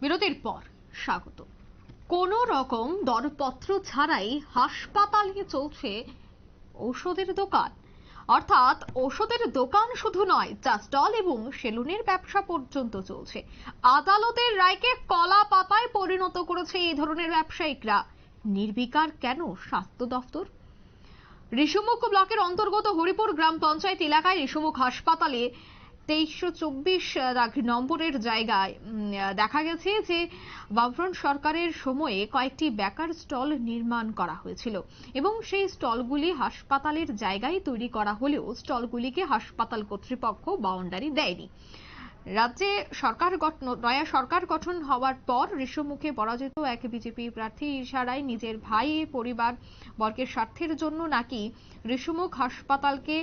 বিরতির পর স্বাগত। কোন রকম দরপত্র ছাড়াই হাসপাতালে চলছে ঔষধের দোকান। অর্থাৎ ওষুধের দোকান শুধু নয় চা স্টল এবং সেলুনের ব্যবসা পর্যন্ত চলছে। আদালতের রায়কে কলা পাতায় পরিণত করেছে এই ধরনের ব্যবসায়িকরা। নির্বিকার কেন স্বাস্থ্য দফতর ঋষিমুখ ব্লকের অন্তর্গত হরিপুর গ্রাম পঞ্চায়েত এলাকায় ঋষিমুখ হাসপাতালে তেইশশো চব্বিশ নম্বরের জায়গায়। দেখা গেছে যে বামফ্রন্ট সরকারের সময়ে কয়েকটি বেকার স্টল নির্মাণ করা হয়েছিল এবং সেই স্টলগুলি হাসপাতালের জায়গায় তৈরি করা হলেও স্টলগুলিকে হাসপাতাল কর্তৃপক্ষ বাউন্ডারি দেয়নি। রাজ্যে সরকার গঠন, নয়া সরকার গঠন হওয়ার পর ঋষমুখে পরাজিত এক বিজেপি প্রার্থী ইশারায় নিজের ভাই, পরিবার, বর্গের স্বার্থের জন্য নাকি ঋষমুখ হাসপাতালকে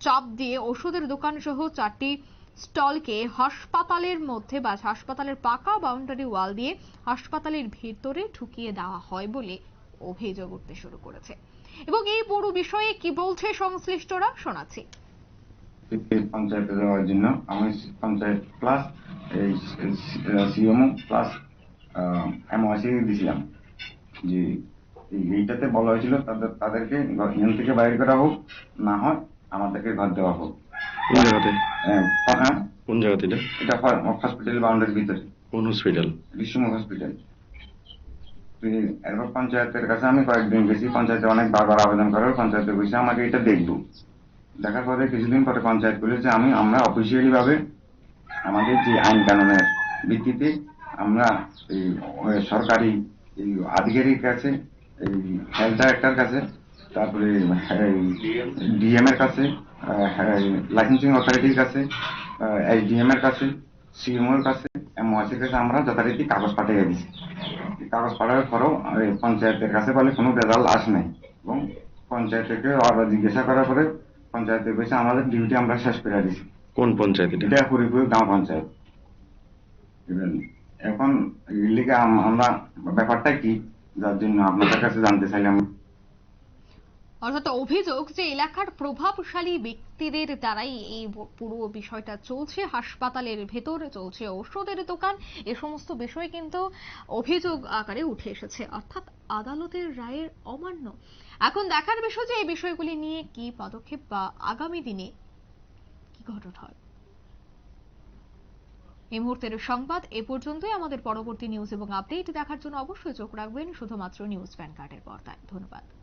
চাপ দিয়ে ওষুধের দোকান সহ চারটি স্টলকে হাসপাতালের মধ্যে বা হাসপাতালের পাকা বাউন্ডারি ওয়াল দিয়ে হাসপাতালের ভেতরে ঢুকিয়ে দেওয়া হয় বলে অভিযোগ উঠতে শুরু করেছে। এবং এই পুরো বিষয়ে কি বলছে সংশ্লিষ্টরা শোনাচ্ছি। পঞ্চায়েতে যাওয়ার জন্য। আমি পঞ্চায়েত প্লাস এই সিএমও প্লাস এমওআইসি দিয়েছিলাম যে এইটাতে বলা হয়েছিল তাদের তাদেরকে এখান থেকে বাইরে করা হোক না হয় আমাদেরকে ঘর দেওয়া হোক। কোন জায়গাতে? হ্যাঁ কোন জায়গাতে এটা? এটা হসপিটাল বাউন্ডারির ভিতরে। কোন হসপিটাল বিশ্বমুখ হসপিটাল এরপর পঞ্চায়েতের কাছে আমি কয়েকদিন গেছি। পঞ্চায়েতে অনেক বারবার আবেদন করার পঞ্চায়েতে বসে আমাকে এটা দেখব। দেখার পরে কিছুদিন পরে পঞ্চায়েত বলেছে, আমি, আমরা অফিসিয়ালি ভাবে আমাদের যে আইন কানুনের ভিত্তিতে আমরা এই সরকারি এই আধিকারিক কাছে, এই হেলথ ডাইরেক্টর কাছে, তারপরে ডিএম এর কাছে লাইসেন্সিং অথরিটির কাছে এসডিএম এর কাছে সিএমও এর কাছে, এমওআইসির কাছে আমরা যথারীতি কাগজ পাঠিয়ে দিছি কাগজ পাঠানোর পরেও পঞ্চায়েতের কাছে বলে কোনো রেজাল্ট আসে নাই এবং পঞ্চায়েতকে আবার জিজ্ঞাসা করার পরে পঞ্চায়েতে বসে আমাদের ডিউটি আমরা শেষ করে দিছি। কোন পঞ্চায়েত এটা পুরোপুরি গ্রাম পঞ্চায়েত। এখন লিগে আমরা ব্যাপারটা কি? যার জন্য আপনাদের কাছে জানতে চাইলাম। অর্থাৎ অভিযোগ যে এলাকার প্রভাবশালী ব্যক্তিদের দ্বারাই এই পুরো বিষয়টা চলছে, হাসপাতালের ভেতরে চলছে ঔষধের দোকান, এ সমস্ত বিষয় কিন্তু অভিযোগ আকারে উঠে এসেছে। অর্থাৎ আদালতের রায়ের অমান্য। এখন দেখার বিষয় যে এই বিষয়গুলি নিয়ে কি পদক্ষেপ বা আগামী দিনে কি ঘটনা হয়। এই মুহূর্তের সংবাদ এ পর্যন্তই। আমাদের পরবর্তী নিউজ এবং আপডেট দেখার জন্য অবশ্যই চোখ রাখবেন। শুধুমাত্র নিউজ প্যান কার্ডের পর্দায়। ধন্যবাদ।